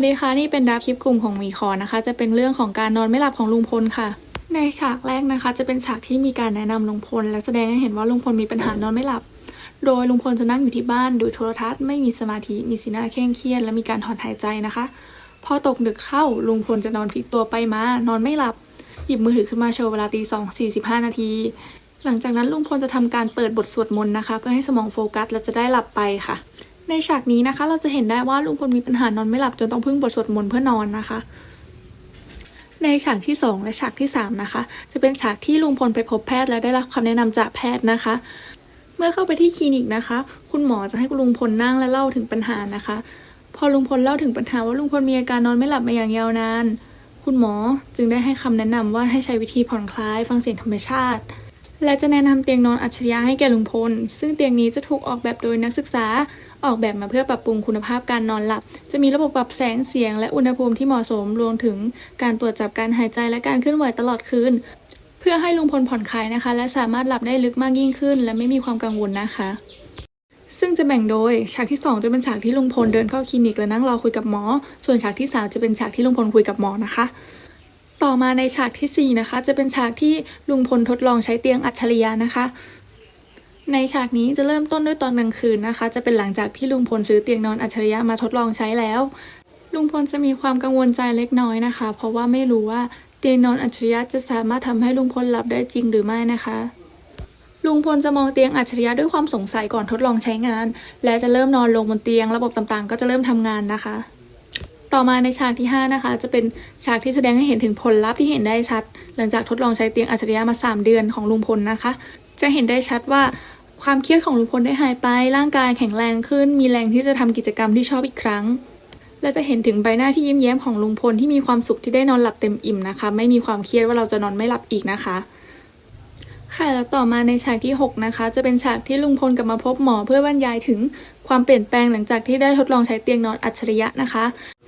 วัสดีค่ะนี่เป็นดับคลิปกลุ่มของมีคอนะคะ จะเป็นเรื่องของการนอนไม่หลับของลุงพลค่ะในฉากแรกนะคะ จะเป็นฉากที่มีการแนะนำลุงพล และแสดงให้เห็นว่าลุงพลมีปัญหานอนไม่หลับ โดยลุงพลจะนั่งอยู่ที่บ้านดูโทรทัศน์ไม่มีสมาธิมีสีหน้าเคร่งเครียดและมีการถอนหายใจนะคะ พอตกดึกเข้าลุงพลจะนอนพลิกตัวไปมานอนไม่หลับ หยิบมือถือขึ้นมาโชว์เวลาตีสองสี่สิบห้านาที หลังจากนั้นลุงพลจะทำการเปิดบทสวดมนต์นะคะ เพื่อให้สมองโฟกัสและจะได้หลับไปค่ะ ในฉากนี้นะคะ เราจะเห็นได้ว่าลุงพลมีปัญหานอนไม่หลับจนต้องพึ่งบทสวดมนต์เพื่อนอนนะคะ ในฉากที่ 2 และฉากที่ 3 นะคะ จะเป็นฉากที่ลุงพลไปพบแพทย์และได้รับคำแนะนำจากแพทย์นะคะ เมื่อเข้าไปที่คลินิกนะคะ คุณหมอจะให้ลุงพลนั่งและเล่าถึงปัญหานะคะ พอลุงพลเล่าถึงปัญหาว่าลุงพลมีอาการนอนไม่หลับมาอย่างยาวนาน คุณหมอจึงได้ให้คำแนะนำว่าให้ใช้วิธีผ่อนคลาย ฟังเสียงธรรมชาติและจะแนะนำเตียงนอนอัจฉริยะให้แก่ลุงพล ซึ่งเตียงนี้จะถูกออกแบบโดยนักศึกษา ออกแบบมาเพื่อปรับปรุงคุณภาพการนอนหลับ จะมีระบบปรับแสงเสียง และอุณหภูมิที่เหมาะสมรวมถึงการตรวจจับการหายใจและการเคลื่อนไหวตลอดคืน เพื่อให้ลุงพลผ่อนคลายนะคะ และสามารถหลับได้ลึกมากยิ่งขึ้น และไม่มีความกังวลนะคะซึ่งจะแบ่งโดยฉากที่ 2 จะเป็นฉากที่ลุงพลเดินเข้าคลินิกและนั่งรอคุยกับหมอ ส่วนฉากที่ 3 จะเป็นฉากที่ลุงพลคุยกับหมอนะคะ ต่อมาในฉากทีสี่4 นะคะ จะเป็นฉากที่ลุงพลทดลองใช้เตียงอัจฉริยะนะคะ ในฉากนี้จะเริ่มต้นด้วยตอนกลางคืนนะคะ จะเป็นหลังจากที่ลุงพลซื้อเตียงนอนอัจฉริยะมาทดลองใช้แล้ว ลุงพลจะมีความกังวลใจเล็กน้อยนะคะ เพราะว่าไม่รู้ว่าเตียงนอนอัจฉริยะจะสามารถทำให้ลุงพลหลับได้จริงหรือไม่นะคะลุงพลจะมองเตียงอัจฉริยะด้วยความสงสัยก่อนทดลองใช้งาน และจะเริ่มนอนลงบนเตียงระบบต่างๆ ก็จะเริ่มทำงานนะคะ ต่อมาในฉากที่ 5 นะคะ จะเป็นฉากที่แสดงให้เห็นถึงผลลัพธ์ที่เห็นได้ชัด หลังจากทดลองใช้เตียงอัจฉริยะมา 3 เดือนของลุงพลนะคะ จะเห็นได้ชัดว่า ความเครียดของลุงพลได้หายไป ร่างกายแข็งแรงขึ้น มีแรงที่จะทำกิจกรรมที่ชอบอีกครั้ง และจะเห็นถึงใบหน้าที่ยิ้มแย้มของลุงพลที่มีความสุขที่ได้นอนหลับเต็มอิ่มนะคะ ไม่มีความเครียดว่าเราจะนอนไม่หลับอีกนะคะ ค่ะแล้วต่อมาในฉากที่ 6 นะคะ จะเป็นฉากที่ลุงพลกลับมาพบหมอเพื่อบรรยายถึงความเปลี่ยนแปลงหลังจากที่ได้ทดลองใช้เตียงนอนอัจฉริยะนะคะ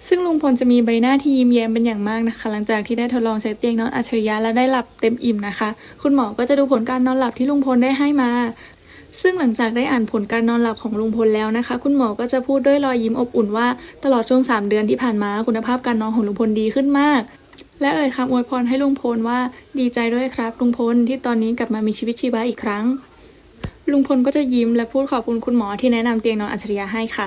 ซึ่งลุงพลจะมีใบหน้าที่ยิ้มแย้มเป็นอย่างมากนะคะ หลังจากที่ได้ทดลองใช้เตียงนอนอัจฉริยะและได้หลับเต็มอิ่มนะคะ คุณหมอก็จะดูผลการนอนหลับที่ลุงพลได้ให้มา ซึ่งหลังจากได้อ่านผลการนอนหลับของลุงพลแล้วนะคะ คุณหมอก็จะพูดด้วยรอยยิ้มอบอุ่นว่า ตลอดช่วง 3 เดือนที่ผ่านมาคุณภาพการนอนของลุงพลดีขึ้นมาก และเอ่ยคำอวยพรให้ลุงพลว่าดีใจด้วยครับลุงพลที่ตอนนี้กลับมามีชีวิตชีวาอีกครั้ง ลุงพลก็จะยิ้มและพูดขอบคุณคุณหมอที่แนะนำเตียงนอนอัจฉริยะให้ค่ะ